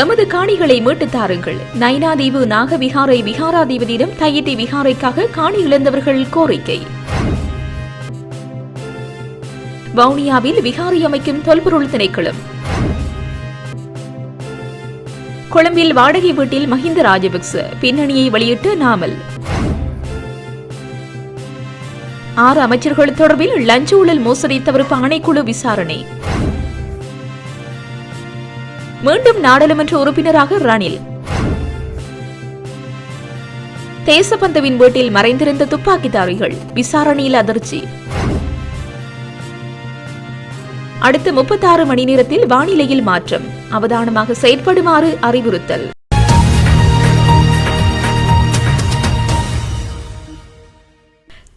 எமது காணிகளை மீட்டு தாருங்கள். நைனாதீவு நாகவிகாரை விகாராதிபதியிடம் தையிட்டி விகாரைக்காக காணி இழந்தவர்கள் கோரிக்கை. வவுனியாவில் விகாரை அமைக்கும் தொல்பொருள் திணைக்களம். கொழும்பில் வாடகை வீட்டில் மஹிந்த ராஜபக்ச பின்னணியை வெளியிட்டு நாமல். ஆறு அமைச்சர்கள் தொடர்பில் லஞ்ச ஊழல் மோசடி தவிர்ப்பு ஆணைக்குழு விசாரணை. மீண்டும் நாடாளுமன்ற உறுப்பினராக ரணில். தேசபந்துவின் வீட்டில் மறைந்திருந்த துப்பாக்கிதாரிகள் விசாரணையில் அதிர்ச்சி. அடுத்த முப்பத்தாறு மணி நேரத்தில் வானிலையில் மாற்றம். அவதானமாக செயற்படுமாறு அறிவுறுத்தல்.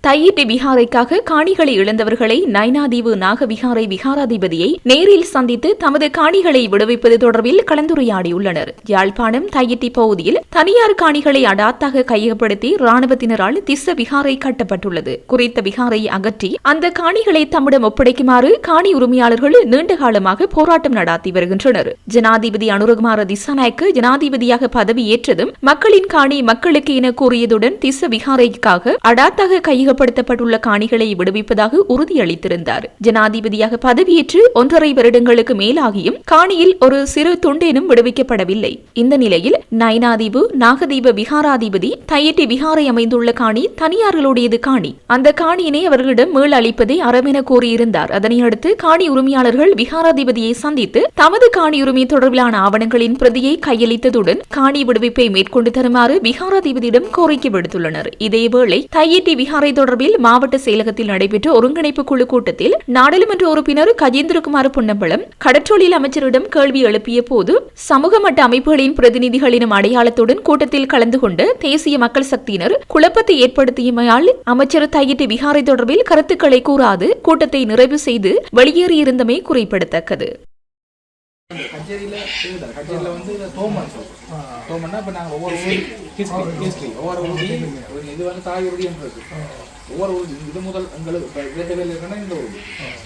தையிட்டி விஹாரைக்காக காணிகளை இழந்தவர்களை நைனாதீவு நாகவிகாரை விகாராதிபதியை நேரில் சந்தித்து தமது காணிகளை விடுவிப்பது தொடர்பில் கலந்துரையாடியுள்ளனர். யாழ்ப்பாணம் தையிட்டி பகுதியில் தனியார் காணிகளை அடாத்தாக கையகப்படுத்தி ராணுவத்தினரால் திச விகாரை கட்டப்பட்டுள்ளது. குறித்த விகாரை அகற்றி அந்த காணிகளை தம்மிடம் ஒப்படைக்குமாறு காணி உரிமையாளர்கள் நீண்ட காலமாக போராட்டம் நடாத்தி வருகின்றனர். ஜனாதிபதி அனுரகுமார திசாநாயக்கு ஜனாதிபதியாக பதவியேற்றதும் மக்களின் காணி மக்களுக்கு என கூறியதுடன் திச விகாரைக்காக அடாத்தாக கையகப்படுத்தப்பட்டுள்ள காணிகளை விடுவிப்பதாக உறுதியளித்திருந்தார். ஜனாதிபதியாக பதவியேற்று ஒன்றரை வருடங்களுக்கு மேலாகியும் காணியில் ஒரு சிறு துண்டேனும் விடுவிக்கப்படவில்லை. இந்த நிலையில் நயனாதீபு நாகதீப விகாராதிபதி தையட்டி விகாரை அமைந்துள்ள காணி தனியார்களுடையது காணி. அந்த காணியினை அவர்களிடம் மீள் அளிப்பதை அறமென கூறியிருந்தார். அதனையடுத்து காணி உரிமையாளர்கள் விகாராதிபதியை சந்தித்து தமது காணி உரிமை தொடர்பிலான ஆவணங்களின் பிரதியை கையளித்ததுடன் காணி விடுவிப்பை மேற்கொண்டு தருமாறு விகாராதிபதியிடம் கோரிக்கை விடுத்துள்ளனர். இதேவேளை தையட்டி விகாரை தொடர்பில் மாவட்ட செயலகத்தில் நடைபெற்ற ஒருங்கிணைப்பு குழு கூட்டத்தில் நாடாளுமன்ற உறுப்பினர் கஜேந்திரகுமார் பொன்னம்பலம் கடற்றொழில் அமைச்சரிடம் கேள்வி எழுப்பிய போது சமூக மட்ட அமைப்புகளின் பிரதிநிதிகளின் அடையாளத்துடன் கூட்டத்தில் கலந்து கொண்ட தேசிய மக்கள் சக்தியினர் குழப்பத்தை ஏற்படுத்தியமையால் அமைச்சர் தையிட்டு விகாரை தொடர்பில் கருத்துக்களை கூறாது கூட்டத்தை நிறைவு செய்து வெளியேறியிருந்தமை குறிப்பிடத்தக்கது. கச்சேரியில் இதுதான் கச்சேரியில் வந்து இதை தோமன் தோமன்னா இப்போ நாங்கள் ஒவ்வொரு ஹிஸ்ட்ரி ஹிஸ்ட்ரி ஒவ்வொரு ஊரி இது வந்து தாய் உறுதின்றது ஒவ்வொரு இது முதல் எங்களுக்கு வேலையில் இருக்கணும் இந்த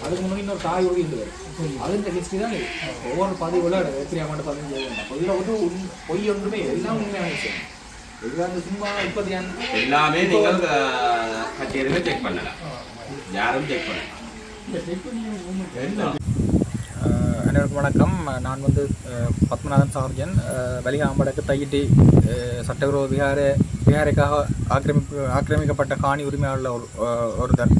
அதுக்கு முன்னாடி இன்னொரு தாய் உறுதி இருந்தது அது இந்த ஹிஸ்ட்ரி தான் இது. ஒவ்வொரு பதிவுல எத்தனை ஆமாண்டு பதினஞ்சு இதில் வந்து உண் பொய் ஒன்றுமே எல்லாம் உண்மையான விஷயம் இது வந்து சும்மா இப்போதையான எல்லாமே நீங்கள் கச்சேரியில செக் பண்ணலாம். யாரும் செக் பண்ணலாம் அனைவருக்கும் வணக்கம். நான் வந்து பத்மநாதன் சார்ஜன். வலிகாம்படக்கு தையிட்டி அஹ், சட்டவிரோத விகார விகாரைக்காக ஆக்கிரமிப்பு ஆக்கிரமிக்கப்பட்ட காணி உரிமையாளர் ஒரு ஒருத்தர்.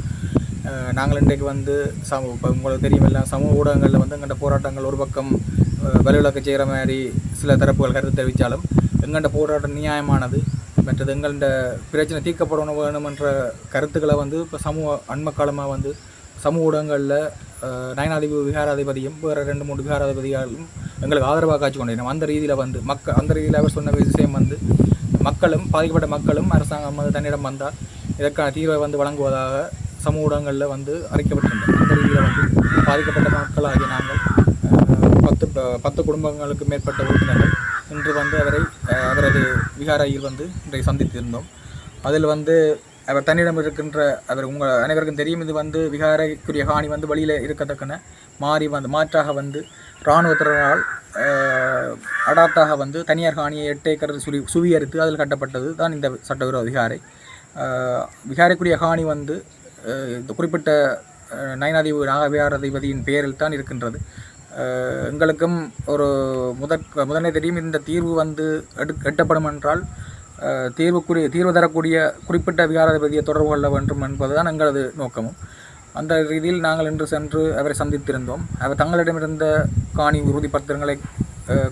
நாங்கள் இன்றைக்கு வந்து சமூக இப்போ உங்களுக்கு தெரியும் எல்லாம் சமூக ஊடகங்களில் வந்து எங்கள்கிட்ட போராட்டங்கள் ஒரு பக்கம் அஹ், வலுவிளக்க செய்கிற மாதிரி சில தரப்புகள் கருத்து தெரிவித்தாலும் எங்கள்கிட்ட போராட்டம் நியாயமானது. மற்றது எங்கள்கிட்ட பிரச்சனை தீர்க்கப்படணும் வேணுமென்ற கருத்துக்களை வந்து இப்போ சமூக அண்மக்காலமாக வந்து சமூக ஊடகங்களில் நயனாதிபதி விகாராதிபதியும் வேறு ரெண்டு மூணு விகாராதிபதிகளும் எங்களுக்கு ஆதரவாக காட்சி கொண்டிருந்தோம் அந்த ரீதியில் வந்து மக்கள் அந்த ரீதியில் அவர் சொன்ன விஷயம் வந்து மக்களும் பாதிக்கப்பட்ட மக்களும் அரசாங்கம் வந்து தன்னிடம் வந்தால் இதற்கான தீர்வை வந்து வழங்குவதாக சமூக ஊடகங்களில் வந்து அறிக்கப்பட்டிருந்தோம் அந்த ரீதியில் வந்து பாதிக்கப்பட்ட மக்களாகிய நாங்கள் பத்து பத்து குடும்பங்களுக்கு மேற்பட்ட உறுப்பினர்கள் இன்று வந்து அவரை அவரது விகாரையில் வந்து இன்றைக்கு சந்தித்திருந்தோம். அதில் வந்து அவர் தன்னிடம் இருக்கின்ற அவர் உங்கள் அனைவருக்கும் தெரியும் இது வந்து விகாரைக்குரிய காணி வந்து வழியில் இருக்கத்தக்கன மாறி வந்து மாற்றாக வந்து இராணுவத்தினரால் அடாத்தாக வந்து தனியார் காணியை எட்டு ஏக்கர் சுழி சுவியரித்து அதில் கட்டப்பட்டது தான் இந்த சட்டவிரோத விகாரை. விகாரைக்குரிய காணி வந்து இந்த குறிப்பிட்ட அஹ், நயனாதிபதி நாகவிகாராதிபதியின் பெயரில் தான் இருக்கின்றது. எங்களுக்கும் ஒரு முதற் முதன்மை தெரியும் இந்த தீர்வு வந்து எடு எட்டப்படும் என்றால் தீர்வுக்குரிய தீர்வு தரக்கூடிய குறிப்பிட்ட விகாராதிபதியை தொடர்பு கொள்ள வேண்டும் என்பதுதான் எங்களது நோக்கமும். அந்த ரீதியில் நாங்கள் இன்று சென்று அவரை சந்தித்திருந்தோம். அவர் தங்களிடமிருந்த காணி உறுதிப்பத்திரங்களை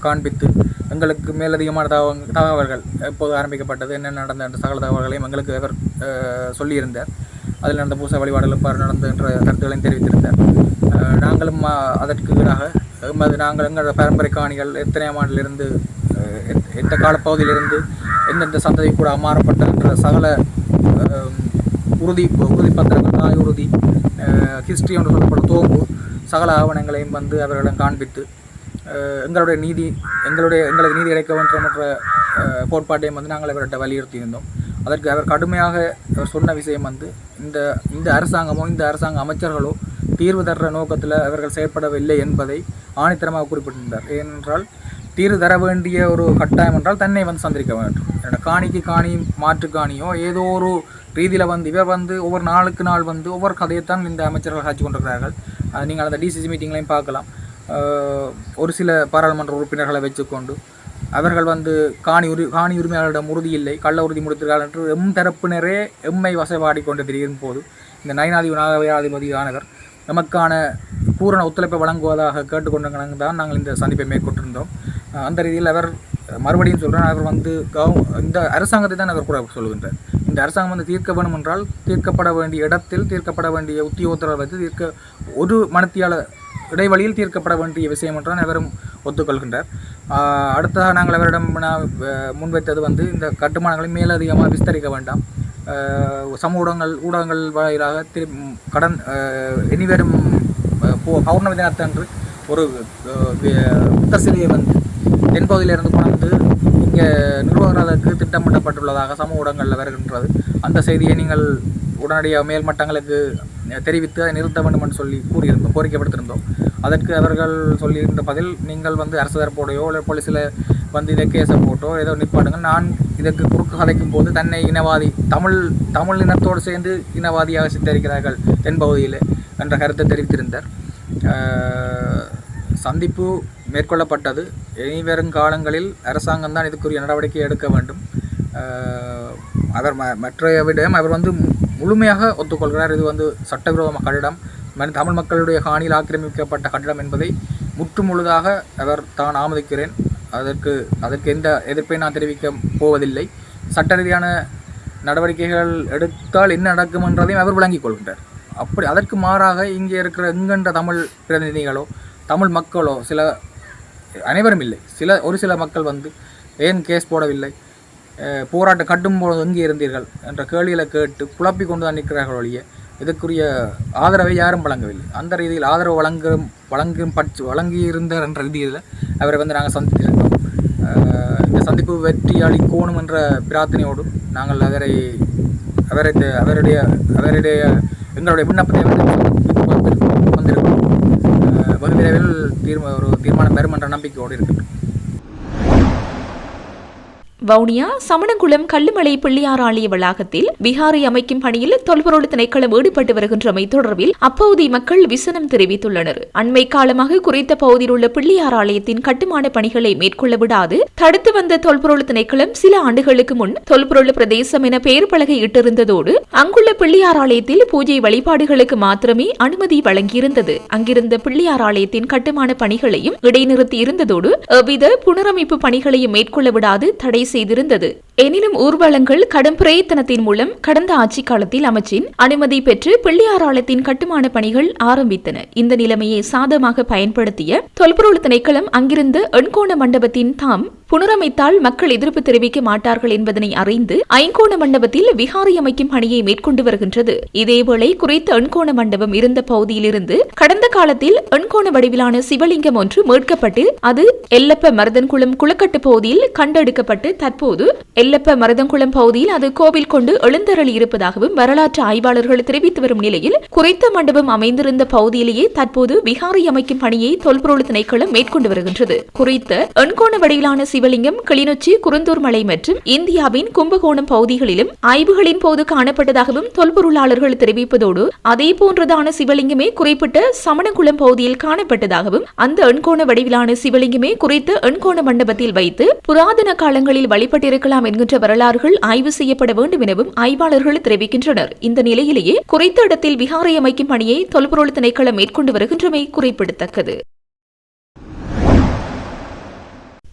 காண்பித்து எங்களுக்கு மேலதிகமான தகவ தகவல்கள் எப்போது ஆரம்பிக்கப்பட்டது என்ன நடந்த என்ற சகல தகவல்களையும் எங்களுக்கு அவர் சொல்லியிருந்தார். அதில் நடந்த பூச வழிபாடுகள் எவ்வாறு நடந்தது என்ற கருத்துக்களையும் தெரிவித்திருந்தார். நாங்களும் அதற்கு ஈடாக எமது நாங்கள் எங்களோட பரம்பரை காணிகள் எத்தனை ஆண்டிலிருந்து எந்த காலப்பகுதியிலிருந்து எந்தெந்த சந்ததி கூட அமாறப்பட்டன்ற சகல உறுதி உறுதிப்பத்திரங்கள் தாய் உறுதி ஹிஸ்ட்ரி என்று சொல்லப்படும் தோம்பு சகல ஆவணங்களையும் வந்து அவர்களிடம் காண்பித்து எங்களுடைய நீதி எங்களுடைய எங்களுக்கு நீதி கிடைக்க வேண்டும் என்ற கோட்பாட்டையும் வந்து நாங்கள் அவர்கிட்ட வலியுறுத்தியிருந்தோம். அதற்கு அவர் கடுமையாக அவர் சொன்ன விஷயம் வந்து இந்த இந்த அரசாங்கமோ இந்த அரசாங்க அமைச்சர்களோ தீர்வு தர்ற நோக்கத்தில் அவர்கள் செயற்படவில்லை என்பதை ஆணித்தரமாக குறிப்பிட்டிருந்தார். ஏனென்றால் தீர்வு தர வேண்டிய ஒரு கட்டாயம் என்றால் தன்னை வந்து சந்திரிக்க வேண்டும். என்னோட காணிக்கு காணி மாற்று காணியோ ஏதோ ஒரு ரீதியில் வந்து இவர் வந்து ஒவ்வொரு நாளுக்கு நாள் வந்து ஒவ்வொரு கதையைத்தான் இந்த அமைச்சர்கள் காட்சி கொண்டிருக்கிறார்கள். அது நீங்கள் அந்த டிசிசி மீட்டிங்லையும் பார்க்கலாம். ஒரு சில பாராளுமன்ற உறுப்பினர்களை வச்சுக்கொண்டு அவர்கள் வந்து காணி உரி காணி உரிமையாளரிடம் உறுதி இல்லை கள்ள உறுதி முடித்திருக்கார்கள் என்று எம் தரப்பினரே எம்மை வசைபாடி கொண்டு திரியும் போது இந்த நயனாதிபதி நாகவியாதிபதியானவர் நமக்கான பூரண ஒத்துழைப்பை வழங்குவதாக கேட்டுக்கொண்டு தான் நாங்கள் இந்த சந்திப்பை மேற்கொண்டிருந்தோம். அந்த ரீதியில் அவர் மறுபடியும் சொல்கிறேன் அவர் வந்து கவ் இந்த அரசாங்கத்தை தான் அவர் கூட சொல்கின்றார் இந்த அரசாங்கம் வந்து தீர்க்க வேணும் என்றால் தீர்க்கப்பட வேண்டிய இடத்தில் தீர்க்கப்பட வேண்டிய உத்தியோகத்தரை வைத்து தீர்க்க ஒரு மனத்தியால இடைவெளியில் தீர்க்கப்பட வேண்டிய விஷயம் என்றால் அவரும் ஒத்துக்கொள்கின்றார். அடுத்ததாக நாங்கள் அவரிடம் முன்வைத்தது வந்து இந்த கட்டுமானங்களை மேலதிகமாக விஸ்தரிக்க வேண்டாம். சமூக ஊடகங்கள் ஊடகங்கள் வாயிலாக திரு கடன் ஆஹ், இனிவரும் பௌர்ணமி தினத்தன்று ஒரு ஆஹ், சிலையை வந்து தென்பகுதியிலிருந்து கொண்டு இங்கே நிர்வாகத்துக்கு திட்டமிடப்பட்டுள்ளதாக சமூக ஊடகங்களில் வருகின்றது. அந்த செய்தியை நீங்கள் உடனடியாக மேல் மட்டங்களுக்கு தெரிவித்து அதை நிறுத்த வேண்டும் என்று சொல்லி கூறியிருந்தோம் கோரிக்கை விடுத்திருந்தோம் அதற்கு அவர்கள் சொல்லியிருந்த பதில் நீங்கள் வந்து அரசு தரப்போடையோ இல்லை போலீஸில் வந்து இதை கேஸை போட்டோ ஏதோ நிற்பாடுங்கள் நான் இதற்கு குறுக்கு கதைக்கும் போது தன்னை இனவாதி தமிழ் தமிழ் இனத்தோடு சேர்ந்து இனவாதியாக சித்தரிக்கிறார்கள் தென்பகுதியில் என்ற கருத்தை தெரிவித்திருந்தார். சந்திப்பு மேற்கொள்ளப்பட்டது. இனிவரும் காலங்களில் அரசாங்கம் தான் இதுக்குரிய நடவடிக்கை எடுக்க வேண்டும். அவர் ம மற்றைய விடம் அவர் வந்து மு- முழுமையாக ஒத்துக்கொள்கிறார். இது வந்து சட்டவிரோத கட்டிடம் மன் தமிழ் மக்களுடைய காணியில் ஆக்கிரமிக்கப்பட்ட கட்டிடம் என்பதை முற்று முழுதாக அவர் தான் ஆமதிக்கிறேன். அதற்கு அதற்கு எந்த எதிர்ப்பை நான் தெரிவிக்க போவதில்லை. சட்ட ரீதியான நடவடிக்கைகள் எடுத்தால் என்ன நடக்கும் என்றதையும் அவர் விளங்கிக் கொள்கின்றார். அப்படி அதற்கு மாறாக இங்கே இருக்கிற எங்கென்ற தமிழ் பிரதிநிதிகளோ தமிழ் மக்களோ சில அனைவரும் இல்லை. சில ஒரு சில மக்கள் வந்து ஏன் கேஸ் போடவில்லை? போராட்டம் கட்டும் போது எங்கே இருந்தீர்கள்? என்ற கேள்விகளை கேட்டு குழப்பி கொண்டு தான் நிற்கிறார்கள் ஒழிய இதற்குரிய ஆதரவை யாரும் வழங்கவில்லை. அந்த ரீதியில் ஆதரவு வழங்கும் வழங்கும் பட்ச வழங்கியிருந்தார் என்ற ரீதியில் அவரை வந்து நாங்கள் சந்தித்திருந்தோம். இந்த சந்திப்பு வெற்றி அளிக்கோணும் என்ற பிரார்த்தனையோடும் நாங்கள் அவரை அவரை அவருடைய அவருடைய எங்களுடைய விண்ணப்பத்தை வந்து வந்திருக்கோம் வந்திருக்கோம். விரைவில் தீர்ம ஒரு தீர்மானம் பெறும் என்ற நம்பிக்கையோடு இருக்கின்றோம் வவுனியா சமணங்குளம் கல்லுமலை பிள்ளையார் ஆலய வளாகத்தில் விஹாரை அமைக்கும் பணியில் தொல்பொருள் திணைக்களம் ஈடுபட்டு வருகின்றமை தொடர்பில் அப்பகுதி மக்கள் விசனம் தெரிவித்துள்ளனர். அண்மை காலமாக குறித்த பகுதியில் உள்ள பிள்ளையார் ஆலயத்தின் கட்டுமான பணிகளை மேற்கொள்ள விடாது தடுத்து வந்த தொல்பொருள் திணைக்களம் சில ஆண்டுகளுக்கு முன் தொல்பொருள் பிரதேசம் என பெயர் பலகை இட்டிருந்ததோடு அங்குள்ள பிள்ளையார் ஆலயத்தில் பூஜை வழிபாடுகளுக்கு மாத்திரமே அனுமதி வழங்கியிருந்தது. அங்கிருந்த பிள்ளையார் ஆலயத்தின் கட்டுமான பணிகளையும் இடைநிறுத்தி இருந்ததோடு எவ்வித புனரமைப்பு பணிகளையும் மேற்கொள்ள விடாது தடை செய்திருந்தது. எனினும் ஊர்வலங்கள் கடும் பிரயத்தனத்தின் மூலம் கடந்த ஆட்சி காலத்தில் அமைச்சின் அனுமதி பெற்று பிள்ளையார் கட்டுமான பணிகள் ஆரம்பித்தன. இந்த நிலைமையை சாதமாக பயன்படுத்திய தொல்பொருள் திணைக்களம் அங்கிருந்த எண்கோண மண்டபத்தின் தாம் புனரமைத்தால் மக்கள் எதிர்ப்பு தெரிவிக்க மாட்டார்கள் என்பதனை அறிந்து ஐங்கோண மண்டபத்தில் விகாரை அமைக்கும் பணியை மேற்கொண்டு வருகின்றது. இதேவேளை குறித்த எண்கோண மண்டபம் இருந்த பகுதியிலிருந்து கடந்த காலத்தில் எண்கோண வடிவிலான சிவலிங்கம் ஒன்று மீட்கப்பட்டு அது எல்லப்ப மருதன்குளம் குளக்கட்டு பகுதியில் கண்டெடுக்கப்பட்டு தற்போது எல்ல எல்லப்ப மருதங்குளம் பகுதியில் அது கோவில் கொண்டு எழுந்தருளி இருப்பதாகவும் வரலாற்று ஆய்வாளர்கள் தெரிவித்து வரும் நிலையில் குறைத்த மண்டபம் அமைந்திருந்த பகுதியிலேயே தற்போது விகாரை அமைக்கும் பணியை தொல்பொருள் திணைக்களம் மேற்கொண்டு வருகின்றது. குறித்த எண்கோண வடிவிலான சிவலிங்கம் கிளிநொச்சி குருந்தூர் மலை மற்றும் இந்தியாவின் கும்பகோணம் பகுதிகளிலும் ஆய்வுகளின் போது காணப்பட்டதாகவும் தொல்பொருளாளர்கள் தெரிவிப்பதோடு அதே போன்றதான சிவலிங்கமே குறிப்பிட்ட சமணகுளம் பகுதியில் காணப்பட்டதாகவும் அந்த எண்கோண வடிவிலான சிவலிங்கமே குறித்த எண்கோண மண்டபத்தில் வைத்து புராதன காலங்களில் வழிபட்டிருக்கலாம் என்கின்ற வரலாறுகள் ஆய்வு செய்யப்பட வேண்டும் எனவும் ஆய்வாளர்கள் தெரிவிக்கின்றனர். இந்த நிலையிலேயே குறைத்த இடத்தில் விகாரை அமைக்கும் பணியை தொல்பொருள் திணைக்களம் மேற்கொண்டு வருகின்றமை குறிப்பிடத்தக்கது.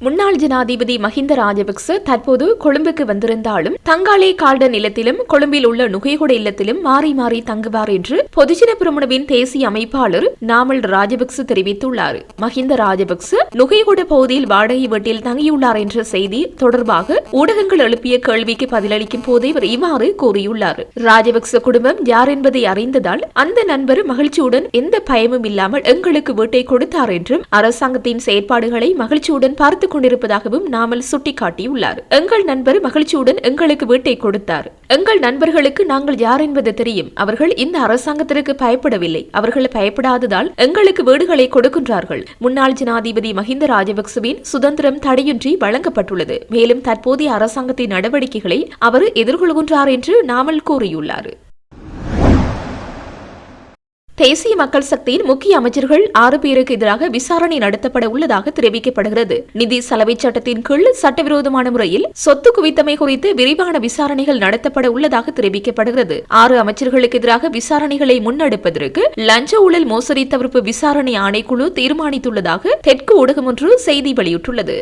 முன்னாள் ஜனாதிபதி மஹிந்த ராஜபக்ச தற்போது கொழும்புக்கு வந்திருந்தாலும் தங்காலே கால்டன் இல்லத்திலும் கொழும்பில் உள்ள நுகைகுட இல்லத்திலும் மாறி மாறி தங்குவார் என்று பொதுஜன பிரமுனவின் தேசிய அமைப்பாளர் நாமல் ராஜபக்ச தெரிவித்துள்ளார். மஹிந்த ராஜபக்ச நுகைகுட பகுதியில் வாடகை வீட்டில் தங்கியுள்ளார் என்ற செய்தி தொடர்பாக ஊடகங்கள் எழுப்பிய கேள்விக்கு பதிலளிக்கும் போது இவர் இவ்வாறு கூறியுள்ளார். ராஜபக்ச குடும்பம் யார் என்பதை அறிந்ததால் அந்த நண்பர் மகிழ்ச்சியுடன் எந்த பயமும் இல்லாமல் எங்களுக்கு வீட்டை கொடுத்தார் என்றும் அரசாங்கத்தின் செயற்பாடுகளை மகிழ்ச்சியுடன் பார்த்து கொண்டிருப்பதாகவும் நாமல் சுட்டிக்காட்டியுள்ளார். எங்கள் நண்பர் மகிழ்ச்சியுடன் எங்களுக்கு வீட்டை கொடுத்தார். எங்கள் நண்பர்களுக்கு நாங்கள் யார் என்பது தெரியும். அவர்கள் இந்த அரசாங்கத்திற்கு பயப்படவில்லை. அவர்கள் பயப்படாததால் எங்களுக்கு வீடுகளை கொடுக்கின்றார்கள். முன்னாள் ஜனாதிபதி மஹிந்த ராஜபக்சவின் சுதந்திரம் தடையின்றி வழங்கப்பட்டுள்ளது. மேலும் தற்போதைய அரசாங்கத்தின் நடவடிக்கைகளை அவர் எதிர்கொள்கின்றார் என்று நாமல் கூறியுள்ளார். தேசிய மக்கள் சக்தியின் முக்கிய அமைச்சர்கள் ஆறு பேருக்கு எதிராக விசாரணை நடத்தப்பட உள்ளதாக தெரிவிக்கப்படுகிறது. நிதி சலவை சட்டத்தின் கீழ் சட்டவிரோதமான முறையில் சொத்து குவித்தமை குறித்து விரிவான விசாரணைகள் நடத்தப்பட உள்ளதாக தெரிவிக்கப்படுகிறது. ஆறு அமைச்சர்களுக்கு எதிராக விசாரணைகளை முன்னெடுப்பதற்கு லஞ்ச ஊழல் மோசடி தவிர்ப்பு விசாரணை ஆணைக்குழு தீர்மானித்துள்ளதாக தெற்கு ஊடகம் ஒன்று செய்தி வெளியிட்டுள்ளது.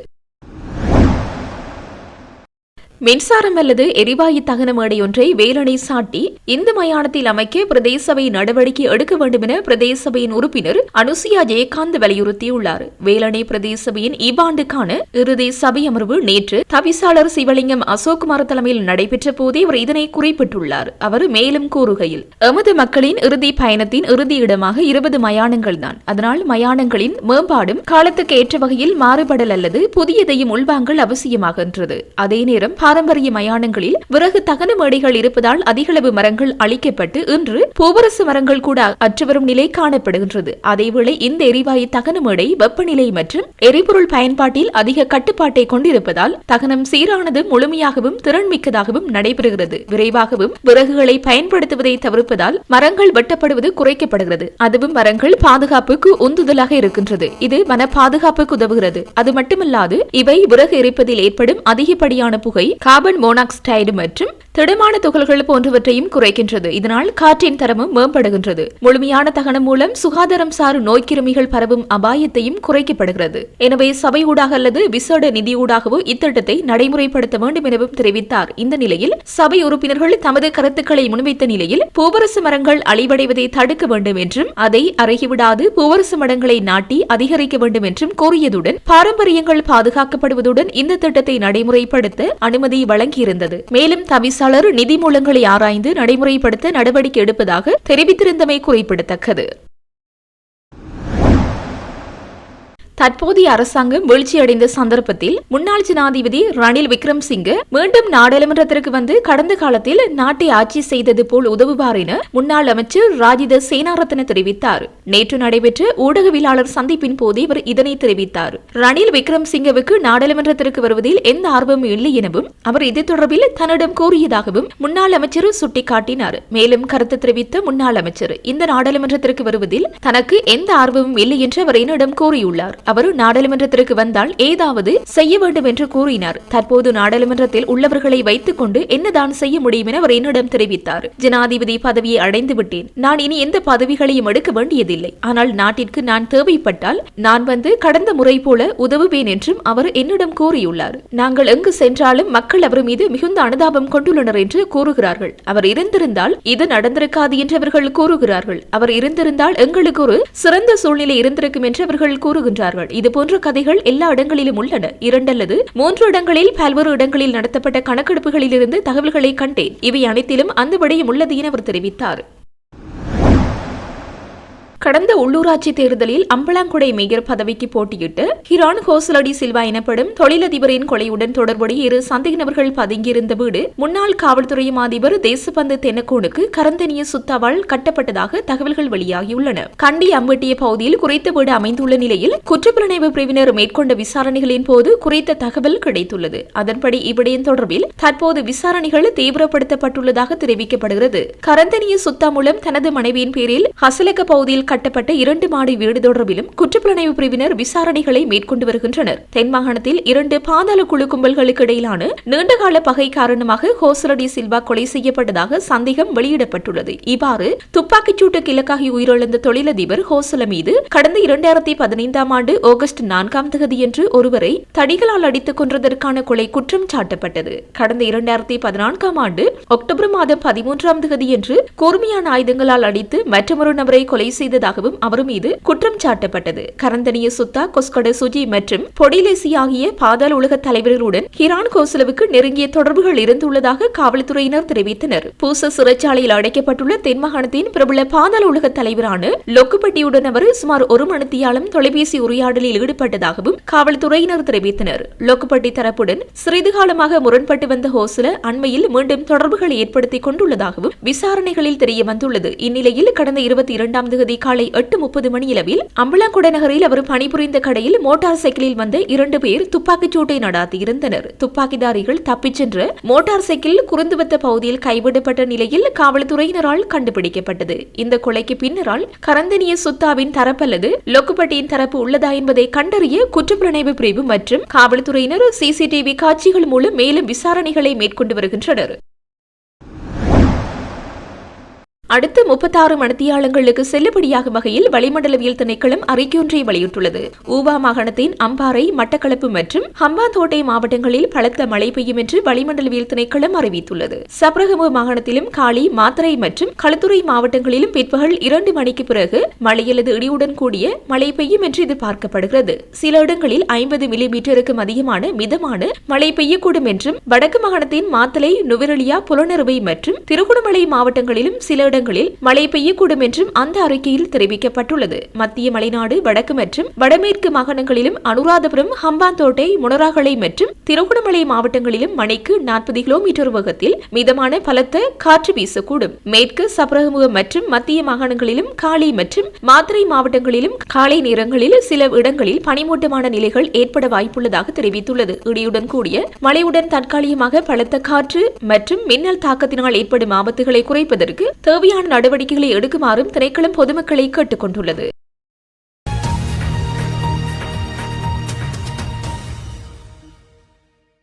மின்சாரம் அல்லது எரிவாயு தகன மேடை ஒன்றை வேலனை சாட்டி இந்து மயானத்தில் அமைக்க பிரதேச நடவடிக்கை எடுக்க வேண்டும் என பிரதேசபையின் உறுப்பினர் அனுசியா ஜெயகாந்த் வலியுறுத்தியுள்ளார். வேலனை பிரதேசபையின் இவ்வாண்டுக்கான இறுதி சபை அமர்வு நேற்று தவிசாளர் சிவலிங்கம் அசோக்குமார் தலைமையில் நடைபெற்ற போதே அவர் இதனை குறிப்பிட்டுள்ளார். அவர் மேலும் கூறுகையில் எமது மக்களின் இறுதி பயணத்தின் இறுதி இடமாக இருபது மயானங்கள் தான். அதனால் மயானங்களின் மேம்பாடும் காலத்துக்கு ஏற்ற வகையில் மாறுபடல் அல்லது புதியதையும் உள்வாங்கல் அவசியமாகின்றது. அதே நேரம் பாரம்பரிய மயானங்களில் விறகு தகன மேடைகள் இருப்பதால் அதிகளவு மரங்கள் அழிக்கப்பட்டு இன்று பூவரசு மரங்கள் கூட அற்றுவரும் நிலை காணப்படுகின்றது. அதேவேளை இந்த எரிவாயு தகன மேடை வெப்பநிலை மற்றும் எரிபொருள் பயன்பாட்டில் அதிக கட்டுப்பாட்டை கொண்டிருப்பதால் தகனம் சீரானது முழுமையாகவும் திறன்மிக்கதாகவும் நடைபெறுகிறது. விரைவாகவும் விறகுகளை பயன்படுத்துவதை தவிர்ப்பதால் மரங்கள் வெட்டப்படுவது குறைக்கப்படுகிறது. அதுவும் மரங்கள் பாதுகாப்புக்கு உந்துதலாக இருக்கின்றது. இது வன பாதுகாப்புக்கு உதவுகிறது. அது மட்டுமல்லாது இவை விறகு எரிப்பதில் ஏற்படும் அதிகப்படியான புகை கார்பன் மோனாக்சைடு மற்றும் திடமான துகள்கள் போன்றவற்றையும் குறைக்கின்றது. இதனால் காற்றின் தரமும் மேம்படுகின்றது. முழுமையான தகனம் மூலம் சுகாதாரம் சார் நோய்க்கிருமிகள் பரவும் அபாயத்தையும் குறைக்கப்படுகிறது. எனவே சபை ஊடாக அல்லது விசேட நிதி ஊடாகவோ இத்திட்டத்தை நடைமுறைப்படுத்த வேண்டும் எனவும் தெரிவித்தார். இந்த நிலையில் சபை உறுப்பினர்கள் தமது கருத்துக்களை முன்வைத்த நிலையில் பூவரசு மரங்கள் அழிவடைவதை தடுக்க வேண்டும் என்றும் அதை அருகிவிடாது பூவரசு மரங்களை நாட்டி அதிகரிக்க வேண்டும் என்றும் கோரியதுடன் பாரம்பரியங்கள் பாதுகாக்கப்படுவதுடன் இந்த திட்டத்தை நடைமுறைப்படுத்த அனுமதி வழங்கியிருந்தது. மேலும் தவிசாளர் நிதி மூலங்களை ஆராய்ந்து நடைமுறைப்படுத்த நடவடிக்கை எடுப்பதாக தெரிவித்திருந்தமை குறிப்பிடத்தக்கது. தற்போதைய அரசாங்கம் வீழ்ச்சியடைந்த சந்தர்ப்பத்தில் முன்னாள் ஜனாதிபதி ரணில் விக்ரம்சிங்கு மீண்டும் நாடாளுமன்றத்திற்கு வந்து கடந்த காலத்தில் நாட்டை ஆட்சி செய்தது போல் உதவுவார் என முன்னாள் அமைச்சர் ராஜித சேனாரத்ன தெரிவித்தார். நேற்று நடைபெற்ற ஊடகவியலாளர் சந்திப்பின் போது இவர் இதனை தெரிவித்தார். ரணில் விக்ரம்சிங்கவுக்கு நாடாளுமன்றத்திற்கு வருவதில் எந்த ஆர்வமும் இல்லை எனவும் அவர் இது தொடர்பில் தன்னிடம் கூறியதாகவும் முன்னாள் அமைச்சர் சுட்டிக்காட்டினார். மேலும் கருத்து தெரிவித்த முன்னாள் அமைச்சர் இந்த நாடாளுமன்றத்திற்கு வருவதில் தனக்கு எந்த ஆர்வமும் இல்லை என்று அவர் என்னிடம் கூறியுள்ளார். அவர் நாடாளுமன்றத்திற்கு வந்தால் ஏதாவது செய்ய வேண்டும் என்று கூறினார். தற்போது நாடாளுமன்றத்தில் உள்ளவர்களை வைத்துக் கொண்டு என்னதான் செய்ய முடியும் என அவர் என்னிடம் தெரிவித்தார். ஜனாதிபதி பதவியை அடைந்து விட்டேன். நான் இனி எந்த பதவிகளையும் எடுக்க வேண்டியதில்லை. ஆனால் நாட்டிற்கு நான் தேவைப்பட்டால் நான் வந்து கடந்த முறை போல உதவுவேன் என்றும் அவர் என்னிடம் கூறியுள்ளார். நாங்கள் எங்கு சென்றாலும் மக்கள் அவர் மீது மிகுந்த அனுதாபம் கொண்டுள்ளனர் என்று கூறுகிறார்கள். அவர் இருந்திருந்தால் இது நடந்திருக்காது என்று அவர்கள் கூறுகிறார்கள். அவர் இருந்திருந்தால் எங்களுக்கு ஒரு சிறந்த சூழ்நிலை இருந்திருக்கும் என்று அவர்கள் கூறுகின்றார்கள். இது போன்ற கதைகள் எல்லா இடங்களிலும் உள்ளன. இரண்டல்லது மூன்று இடங்களில் பல்வேறு இடங்களில் நடத்தப்பட்ட கணக்கெடுப்புகளிலிருந்து தகவல்களை கண்டேன். இவை அனைத்திலும் அந்த விடயம் உள்ளது என அவர் தெரிவித்தார். கடந்த உள்ளூராட்சி தேர்தலில் அம்பலாங்குடை மேயர் பதவிக்கு போட்டியிட்டு ஹிரான் ஹோசலடி சில்வா எனப்படும் தொழிலதிபரின் கொலையுடன் தொடர்புடைய இரு சந்தேக நபர்கள் பதுங்கியிருந்த வீடு முன்னாள் காவல்துறை அதிபர் தேசபந்து தென்னக்கோனுக்கு கரந்தனிய சுத்தாவால் கட்டப்பட்டதாக தகவல்கள் வெளியாகியுள்ளன. கண்டி அம்பட்டிய பகுதியில் குறித்த வீடு அமைந்துள்ள நிலையில் குற்றப்புலனாய்வு பிரிவினர் மேற்கொண்ட விசாரணைகளின் போது குறித்த தகவல் கிடைத்துள்ளது. அதன்படி இவ்விடயம் தொடர்பில் தற்போது விசாரணைகள் தீவிரப்படுத்தப்பட்டுள்ளதாக தெரிவிக்கப்படுகிறது. கரந்தனிய சுத்தா மூலம் தனது மனைவியின் பேரில் ஹசலக்க பகுதியில் கட்டப்பட்ட இரண்டு மாடி வீடு தொடர்பிலும் குற்றப்புலனாய்வு பிரிவினர் விசாரணைகளை மேற்கொண்டு வருகின்றனர். தென் மாகாணத்தில் இரண்டு பாதாள குழு கும்பல்களுக்கு இடையிலான நீண்டகால பகை காரணமாக ஹோசலடி சில்வா கொலை செய்யப்பட்டதாக சந்தேகம் வெளியிடப்பட்டுள்ளது. இவ்வாறு துப்பாக்கிச்சூட்டுக்கு இலக்காகி உயிரிழந்த தொழிலதிபர் ஹோசல மீது கடந்த இரண்டாயிரத்தி பதினைந்தாம் ஆண்டு ஆகஸ்ட் நான்காம் தேதியன்று ஒருவரை தடிகளால் அடித்துக் கொன்றதற்கான கொலை குற்றம் சாட்டப்பட்டது. கடந்த இரண்டாயிரத்தி பதினான்காம் ஆண்டு அக்டோபர் மாதம் பதிமூன்றாம் தேதியன்று கூர்மையான ஆயுதங்களால் அடித்து மற்றொரு நபரை கொலை செய்ததாக இருந்ததாகவும் அவர் மீது குற்றம் சாட்டப்பட்டது. கரந்தனிய சுத்தா கொஸ்கட சுஜி மற்றும் பொடிலேசி ஆகிய பாதாள உலக தலைவர்களுடன் ஹிரான் கோசலவுக்கு நெருங்கிய தொடர்புகள் இருந்துள்ளதாக காவல்துறையினர் தெரிவித்தனர். பூச சிறைச்சாலையில் அடைக்கப்பட்டுள்ள தென்மாகாணத்தின் பிரபல பாதாள உலக தலைவரான லொக்குப்பட்டியுடன் அவர் சுமார் ஒரு மணித்தியாலம் தொலைபேசி உரையாடலில் ஈடுபட்டதாகவும் காவல்துறையினர் தெரிவித்தனர். லொக்குப்பட்டி தரப்புடன் சிறிது காலமாக முரண்பட்டு வந்த ஹோசல அண்மையில் மீண்டும் தொடர்புகளை ஏற்படுத்திக் கொண்டுள்ளதாகவும் விசாரணைகளில் தெரிய வந்துள்ளது. இந்நிலையில் கடந்த இருபத்தி இரண்டாம் தேதி காலை எட்டு முப்பது மணியளவில் அம்பலாங்குட நகரில் அவர் பணிபுரிந்த கடையில் மோட்டார் சைக்கிளில் வந்த இரண்டு பேர் துப்பாக்கிச் சூட்டை நடாத்தியிருந்தனர் துப்பாக்கிதாரிகள் தப்பிச் சென்ற மோட்டார் சைக்கிள் குறுந்துவத்த பகுதியில் கைவிடப்பட்ட நிலையில் காவல்துறையினரால் கண்டுபிடிக்கப்பட்டது. இந்த கொலைக்கு பின்னரால் கரந்தனிய சுத்தாவின் தரப்பு அல்லது லொக்குப்பட்டியின் தரப்பு உள்ளதா என்பதை கண்டறிய குற்றப்புலனாய்வு பிரிவு மற்றும் காவல்துறையினர் சிசிடிவி காட்சிகள் மூலம் மேலும் விசாரணைகளை மேற்கொண்டு வருகின்றனர். அடுத்த முப்பத்தாறு மணித்தியாலங்களுக்கு செல்லுபடியாகும் வகையில் வளிமண்டலவியல் திணைக்களம் அறிக்கையொன்றை வெளியிட்டுள்ளது. ஊவா மாகாணத்தின் அம்பாறை மட்டக்களப்பு மற்றும் ஹம்பாந்தோட்டை மாவட்டங்களில் பலத்த மழை பெய்யும் என்று வளிமண்டலவியல் திணைக்களம் அறிவித்துள்ளது. சப்ரகமு மாகாணத்திலும் காலி மாத்தரை மற்றும் களுத்துறை மாவட்டங்களிலும் பிற்பகல் இரண்டு மணிக்கு பிறகு மழை அல்லது இடியுடன் கூடிய மழை பெய்யும் என்று எதிர்பார்க்கப்படுகிறது. சில இடங்களில் ஐம்பது மில்லிமீட்டருக்கும் அதிகமான மிதமான மழை பெய்யக்கூடும் என்றும் வடக்கு மாகாணத்தின் மாத்தலை நுவரெலியா புலனறுவை மற்றும் திருகுணமலை மாவட்டங்களிலும் சில இடங்களில் மழை பெய்யக்கூடும் என்றும் அந்த அறிக்கையில் தெரிவிக்கப்பட்டுள்ளது. மத்திய மலைநாடு வடக்கு மற்றும் வடமேற்கு மாகாணங்களிலும் அனுராதபுரம் ஹம்பாந்தோட்டை முனராகலை மற்றும் திருகோணமலை மாவட்டங்களிலும் மணிக்கு நாற்பது கிலோமீட்டர் வேகத்தில் மிதமான பலத்த காற்று வீசக்கூடும். மேற்கு சபரகமுக மற்றும் மத்திய மாகாணங்களிலும் காலி மற்றும் மாத்திரை மாவட்டங்களிலும் காலை நேரங்களில் சில இடங்களில் பனிமூட்டமான நிலைகள் ஏற்பட வாய்ப்புள்ளதாக தெரிவித்துள்ளது. இடியுடன் கூடிய மழையுடன் தற்காலிகமாக பலத்த காற்று மற்றும் மின்னல் தாக்கத்தினால் ஏற்படும் ஆபத்துகளை குறைப்பதற்கு தேவை தேவையான நடவடிக்கைகளை எடுக்குமாறும் திணைக்களம் பொதுமக்களை கேட்டுக் கொண்டுள்ளது